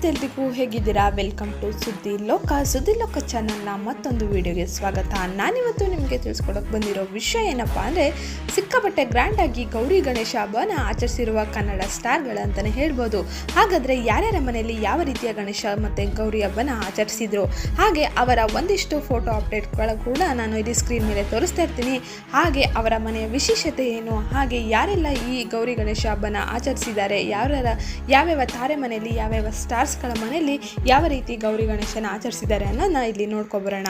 ನಮಸ್ತೆ ಎಲ್ರಿಗೂ, ಹೇಗಿದ್ದೀರಾ? ವೆಲ್ಕಮ್ ಟು ಸುದ್ದಿ ಲೋಕ. ಸುದ್ದಿ ಲೋಕ ಚಾನಲ್ನ ಮತ್ತೊಂದು ವಿಡಿಯೋಗೆ ಸ್ವಾಗತ. ನಾನಿವತ್ತು ನಿಮಗೆ ತಿಳಿಸ್ಕೊಡೋಕೆ ಬಂದಿರೋ ವಿಷಯ ಏನಪ್ಪ ಅಂದರೆ, ಸಿಕ್ಕಾಪಟ್ಟೆ ಗ್ರ್ಯಾಂಡಾಗಿ ಗೌರಿ ಗಣೇಶ ಹಬ್ಬನ ಆಚರಿಸಿರುವ ಕನ್ನಡ ಸ್ಟಾರ್ಗಳಂತಲೇ ಹೇಳ್ಬೋದು. ಹಾಗಾದರೆ ಯಾರ್ಯಾರ ಮನೆಯಲ್ಲಿ ಯಾವ ರೀತಿಯ ಗಣೇಶ ಮತ್ತು ಗೌರಿ ಹಬ್ಬನ ಆಚರಿಸಿದ್ರು? ಹಾಗೆ ಅವರ ಒಂದಿಷ್ಟು ಫೋಟೋ ಅಪ್ಡೇಟ್ಗಳು ಕೂಡ ನಾನು ಇಲ್ಲಿ ಸ್ಕ್ರೀನ್ ಮೇಲೆ ತೋರಿಸ್ತಾ ಇರ್ತೀನಿ. ಹಾಗೆ ಅವರ ಮನೆಯ ವಿಶೇಷತೆ ಏನು? ಹಾಗೆ ಯಾರೆಲ್ಲ ಈ ಗೌರಿ ಗಣೇಶ ಹಬ್ಬನ ಆಚರಿಸಿದ್ದಾರೆ? ಯಾರ್ಯಾರ, ಯಾವ್ಯಾವ ತಾರೆ ಮನೆಯಲ್ಲಿ ಯಾವ್ಯಾವ ಸ್ಟಾರ್ಸ್ಗಳ ಮನೆಯಲ್ಲಿ ಯಾವ ರೀತಿ ಗೌರಿ ಗಣೇಶನ ಆಚರಿಸಿದ್ದಾರೆ ಅನ್ನೋದನ್ನ ಇಲ್ಲಿ ನೋಡ್ಕೊಬರೋಣ.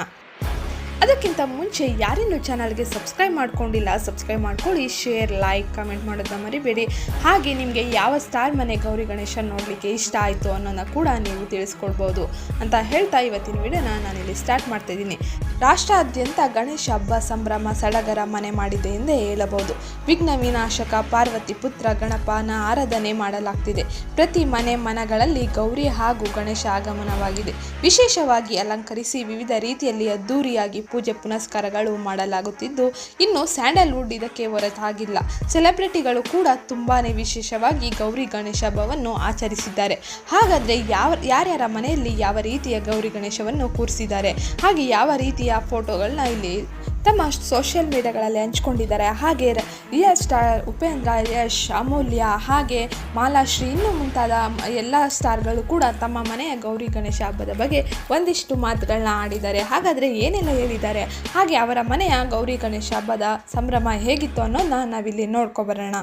ಅದಕ್ಕಿಂತ ಮುಂಚೆ ಯಾರಿನ್ನೂ ಚಾನಲ್ಗೆ ಸಬ್ಸ್ಕ್ರೈಬ್ ಮಾಡ್ಕೊಂಡಿಲ್ಲ, ಸಬ್ಸ್ಕ್ರೈಬ್ ಮಾಡ್ಕೊಳ್ಳಿ, ಶೇರ್, ಲೈಕ್, ಕಮೆಂಟ್ ಮಾಡೋದನ್ನ ಮರಿಬೇಡಿ. ಹಾಗೆ ನಿಮಗೆ ಯಾವ ಸ್ಟಾರ್ ಮನೆ ಗೌರಿ ಗಣೇಶ ನೋಡಲಿಕ್ಕೆ ಇಷ್ಟ ಆಯಿತು ಅನ್ನೋದನ್ನ ಕೂಡ ನೀವು ತಿಳಿಸ್ಕೊಡ್ಬೋದು ಅಂತ ಹೇಳ್ತಾ ಇವತ್ತಿನ ವಿಡಿಯೋನ ನಾನಿಲ್ಲಿ ಸ್ಟಾರ್ಟ್ ಮಾಡ್ತಾ ಇದ್ದೀನಿ. ರಾಷ್ಟ್ರಾದ್ಯಂತ ಗಣೇಶ ಹಬ್ಬ ಸಂಭ್ರಮ ಸಡಗರ ಮನೆ ಮಾಡಿದೆ ಎಂದೇ ಹೇಳಬಹುದು. ವಿಘ್ನ ವಿನಾಶಕ ಪಾರ್ವತಿ ಪುತ್ರ ಗಣಪನ ಆರಾಧನೆ ಮಾಡಲಾಗ್ತಿದೆ. ಪ್ರತಿ ಮನೆ ಮನಗಳಲ್ಲಿ ಗೌರಿ ಹಾಗೂ ಗಣೇಶ ಆಗಮನವಾಗಿದೆ. ವಿಶೇಷವಾಗಿ ಅಲಂಕರಿಸಿ ವಿವಿಧ ರೀತಿಯಲ್ಲಿ ಅದ್ದೂರಿಯಾಗಿ ಪೂಜೆ ಪುನಸ್ಕಾರಗಳು ಮಾಡಲಾಗುತ್ತಿದ್ದು, ಇನ್ನು ಸ್ಯಾಂಡಲ್ವುಡ್ ಇದಕ್ಕೆ ಹೊರತಾಗಿಲ್ಲ. ಸೆಲೆಬ್ರಿಟಿಗಳು ಕೂಡ ತುಂಬಾನೇ ವಿಶೇಷವಾಗಿ ಗೌರಿ ಗಣೇಶ ಹಬ್ಬವನ್ನು ಆಚರಿಸಿದ್ದಾರೆ. ಹಾಗಾದರೆ ಯಾವ, ಯಾರ್ಯಾರ ಮನೆಯಲ್ಲಿ ಯಾವ ರೀತಿಯ ಗೌರಿ ಗಣೇಶವನ್ನು ಕೂರಿಸಿದ್ದಾರೆ? ಹಾಗೆ ಯಾವ ರೀತಿಯ ಫೋಟೋಗಳನ್ನ ಇಲ್ಲಿ ತಮ್ಮ ಸೋಷಿಯಲ್ ಮೀಡಿಯಾಗಳಲ್ಲಿ ಹಂಚ್ಕೊಂಡಿದ್ದಾರೆ. ಹಾಗೆ ರಿಯಲ್ ಸ್ಟಾರ್ ಉಪೇಂದ್ರ, ಯಶ್, ಅಮೂಲ್ಯ ಹಾಗೆ ಮಾಲಾಶ್ರೀ ಇನ್ನೂ ಮುಂತಾದ ಎಲ್ಲ ಸ್ಟಾರ್ಗಳು ಕೂಡ ತಮ್ಮ ಮನೆಯ ಗೌರಿ ಗಣೇಶ ಹಬ್ಬದ ಬಗ್ಗೆ ಒಂದಿಷ್ಟು ಮಾತುಗಳನ್ನ ಆಡಿದ್ದಾರೆ. ಹಾಗಾದರೆ ಏನೆಲ್ಲ ಹೇಳಿದ್ದಾರೆ? ಹಾಗೆ ಅವರ ಮನೆಯ ಗೌರಿ ಗಣೇಶ ಹಬ್ಬದ ಸಂಭ್ರಮ ಹೇಗಿತ್ತು ಅನ್ನೋದನ್ನ ನಾವಿಲ್ಲಿ ನೋಡ್ಕೊಬರೋಣ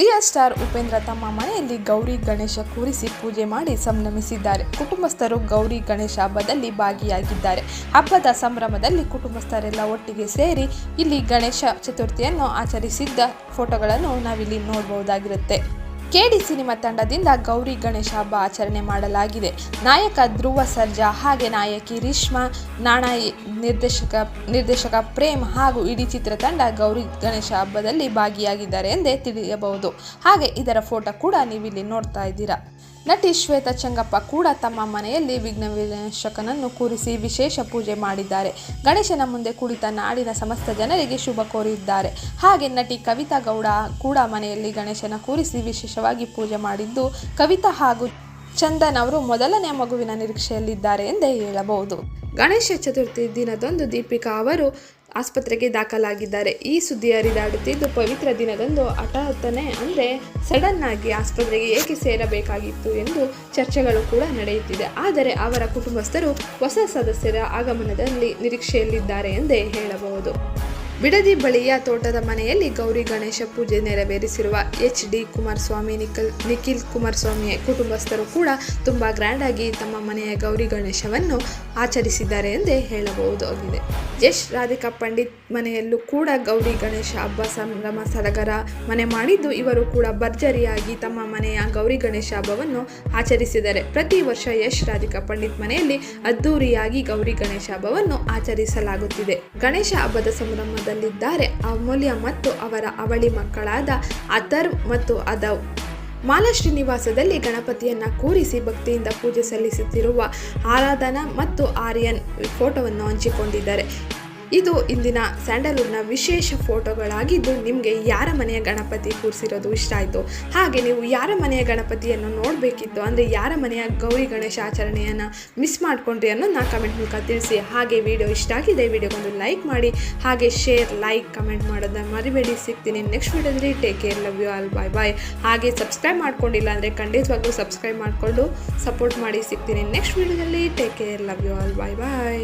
ರಿಯಲ್ ಸ್ಟಾರ್ ಉಪೇಂದ್ರ ತಮ್ಮ ಮನೆಯಲ್ಲಿ ಗೌರಿ ಗಣೇಶ ಕೂರಿಸಿ ಪೂಜೆ ಮಾಡಿ ಸಂಭ್ರಮಿಸಿದ್ದಾರೆ. ಕುಟುಂಬಸ್ಥರು ಗೌರಿ ಗಣೇಶ ಹಬ್ಬದಲ್ಲಿ ಭಾಗಿಯಾಗಿದ್ದಾರೆ. ಹಬ್ಬದ ಸಂಭ್ರಮದಲ್ಲಿ ಕುಟುಂಬಸ್ಥರೆಲ್ಲ ಒಟ್ಟಿಗೆ ಸೇರಿ ಇಲ್ಲಿ ಗಣೇಶ ಚತುರ್ಥಿಯನ್ನು ಆಚರಿಸಿದ್ದ ಫೋಟೋಗಳನ್ನು ನಾವಿಲ್ಲಿ ನೋಡಬಹುದಾಗಿರುತ್ತೆ. ಕೆಡಿ ಸಿನಿಮಾ ತಂಡದಿಂದ ಗೌರಿ ಗಣೇಶ ಹಬ್ಬ ಆಚರಣೆ ಮಾಡಲಾಗಿದೆ. ನಾಯಕ ಧ್ರುವ ಸರ್ಜಾ ಹಾಗೆ ನಾಯಕಿ ರಿಷ್ಮಾ ನಾಣ ನಿರ್ದೇಶಕ ನಿರ್ದೇಶಕ ಪ್ರೇಮ್ ಹಾಗೂ ಇಡೀ ಚಿತ್ರತಂಡ ಗೌರಿ ಗಣೇಶ ಹಬ್ಬದಲ್ಲಿ ಭಾಗಿಯಾಗಿದ್ದಾರೆ ಎಂದೇ ತಿಳಿಯಬಹುದು. ಹಾಗೆ ಇದರ ಫೋಟೋ ಕೂಡ ನೀವಿಲ್ಲಿ ನೋಡ್ತಾ ಇದ್ದೀರಾ. ನಟಿ ಶ್ವೇತಾ ಚಂಗಪ್ಪ ಕೂಡ ತಮ್ಮ ಮನೆಯಲ್ಲಿ ವಿಘ್ನ ವಿನಾಶಕನನ್ನು ಕೂರಿಸಿ ವಿಶೇಷ ಪೂಜೆ ಮಾಡಿದ್ದಾರೆ. ಗಣೇಶನ ಮುಂದೆ ಕುಳಿತ ನಾಡಿನ ಸಮಸ್ತ ಜನರಿಗೆ ಶುಭ ಕೋರಿದ್ದಾರೆ. ಹಾಗೆ ನಟಿ ಕವಿತಾ ಗೌಡ ಕೂಡ ಮನೆಯಲ್ಲಿ ಗಣೇಶನ ಕೂರಿಸಿ ವಿಶೇಷವಾಗಿ ಪೂಜೆ ಮಾಡಿದ್ದು ಕವಿತಾ ಹಾಗೂ ಚಂದನ್ ಅವರು ಮೊದಲನೇ ಮಗುವಿನ ನಿರೀಕ್ಷೆಯಲ್ಲಿದ್ದಾರೆ ಎಂದೇ ಹೇಳಬಹುದು. ಗಣೇಶ ಚತುರ್ಥಿ ದಿನದಂದು ದೀಪಿಕಾ ಅವರು ಆಸ್ಪತ್ರೆಗೆ ದಾಖಲಾಗಿದ್ದಾರೆ. ಈ ಸುದ್ದಿ ಹರಿದಾಡುತ್ತಿದ್ದು, ಪವಿತ್ರ ದಿನದಂದು ಹಠಾತ್ತನೆ ಅಂದರೆ ಸಡನ್ ಆಗಿ ಆಸ್ಪತ್ರೆಗೆ ಏಕೆ ಸೇರಬೇಕಾಗಿತ್ತು ಎಂದು ಚರ್ಚೆಗಳು ಕೂಡ ನಡೆಯುತ್ತಿದೆ. ಆದರೆ ಅವರ ಕುಟುಂಬಸ್ಥರು ಹೊಸ ಸದಸ್ಯರ ಆಗಮನದಲ್ಲಿ ನಿರೀಕ್ಷೆಯಲ್ಲಿದ್ದಾರೆ ಎಂದೇ ಹೇಳಬಹುದು. ಬಿಡದಿ ಬಳಿಯ ತೋಟದ ಮನೆಯಲ್ಲಿ ಗೌರಿ ಗಣೇಶ ಪೂಜೆ ನೆರವೇರಿಸಿರುವ ಎಚ್ ಡಿ ಕುಮಾರಸ್ವಾಮಿ, ನಿಖಿಲ್ ನಿಖಿಲ್ ಕುಮಾರಸ್ವಾಮಿ ಕುಟುಂಬಸ್ಥರು ಕೂಡ ತುಂಬ ಗ್ರ್ಯಾಂಡಾಗಿ ತಮ್ಮ ಮನೆಯ ಗೌರಿ ಗಣೇಶವನ್ನು ಆಚರಿಸಿದ್ದಾರೆ ಎಂದೇ ಹೇಳಬಹುದಾಗಿದೆ. ಯಶ್ ರಾಧಿಕಾ ಪಂಡಿತ್ ಮನೆಯಲ್ಲೂ ಕೂಡ ಗೌರಿ ಗಣೇಶ ಹಬ್ಬ ಸಂಭ್ರಮ ಸಡಗರ ಮನೆ ಮಾಡಿದ್ದು ಇವರು ಕೂಡ ಭರ್ಜರಿಯಾಗಿ ತಮ್ಮ ಮನೆಯ ಗೌರಿ ಗಣೇಶ ಹಬ್ಬವನ್ನು ಆಚರಿಸಿದ್ದಾರೆ. ಪ್ರತಿ ವರ್ಷ ಯಶ್ ರಾಧಿಕಾ ಪಂಡಿತ್ ಮನೆಯಲ್ಲಿ ಅದ್ದೂರಿಯಾಗಿ ಗೌರಿ ಗಣೇಶ ಹಬ್ಬವನ್ನು ಆಚರಿಸಲಾಗುತ್ತಿದೆ. ಗಣೇಶ ಹಬ್ಬದ ಸಂಭ್ರಮದಲ್ಲಿದ್ದಾರೆ ಅಮೂಲ್ಯ ಮತ್ತು ಅವರ ಅವಳಿ ಮಕ್ಕಳಾದ ಅಥರ್ವ್ ಮತ್ತು ಅದವ್ ಮಾಲಾ ನಿವಾಸದಲ್ಲಿ ಗಣಪತಿಯನ್ನ ಕೂರಿಸಿ ಭಕ್ತಿಯಿಂದ ಪೂಜೆ ಸಲ್ಲಿಸುತ್ತಿರುವ ಆರಾಧನಾ ಮತ್ತು ಆರ್ಯನ್ ಫೋಟೋವನ್ನು ಹಂಚಿಕೊಂಡಿದ್ದಾರೆ. ಇದು ಇಂದಿನ ಸ್ಯಾಂಡಲ್ವುಡ್ನ ವಿಶೇಷ ಫೋಟೋಗಳಾಗಿದ್ದು ನಿಮಗೆ ಯಾರ ಮನೆಯ ಗಣಪತಿ ಕೂರಿಸಿರೋದು ಇಷ್ಟ ಆಯಿತು? ಹಾಗೆ ನೀವು ಯಾರ ಮನೆಯ ಗಣಪತಿಯನ್ನು ನೋಡಬೇಕಿತ್ತು? ಅಂದರೆ ಯಾರ ಮನೆಯ ಗೌರಿ ಗಣೇಶ ಆಚರಣೆಯನ್ನು ಮಿಸ್ ಮಾಡಿಕೊಂಡ್ರಿ ಅನ್ನೋ ನಾ ಕಮೆಂಟ್ ಮೂಲಕ ತಿಳಿಸಿ. ಹಾಗೆ ವಿಡಿಯೋ ಇಷ್ಟ ಆಗಿದೆ ವಿಡಿಯೋಗೊಂದು ಲೈಕ್ ಮಾಡಿ. ಹಾಗೆ ಶೇರ್ ಲೈಕ್ ಕಮೆಂಟ್ ಮಾಡೋದನ್ನ ಮರಿಬೇಡಿ. ಸಿಗ್ತೀನಿ ನೆಕ್ಸ್ಟ್ ವಿಡಿಯೋದಲ್ಲಿ take care love you all bye bye ಹಾಗೆ ಸಬ್ಸ್ಕ್ರೈಬ್ ಮಾಡ್ಕೊಂಡಿಲ್ಲ ಅಂದರೆ ಖಂಡಿತವಾಗ್ಲೂ ಸಬ್ಸ್ಕ್ರೈಬ್ ಮಾಡಿಕೊಂಡು ಸಪೋರ್ಟ್ ಮಾಡಿ. ಸಿಗ್ತೀನಿ ನೆಕ್ಸ್ಟ್ ವಿಡಿಯೋದಲ್ಲಿ take care love you all bye bye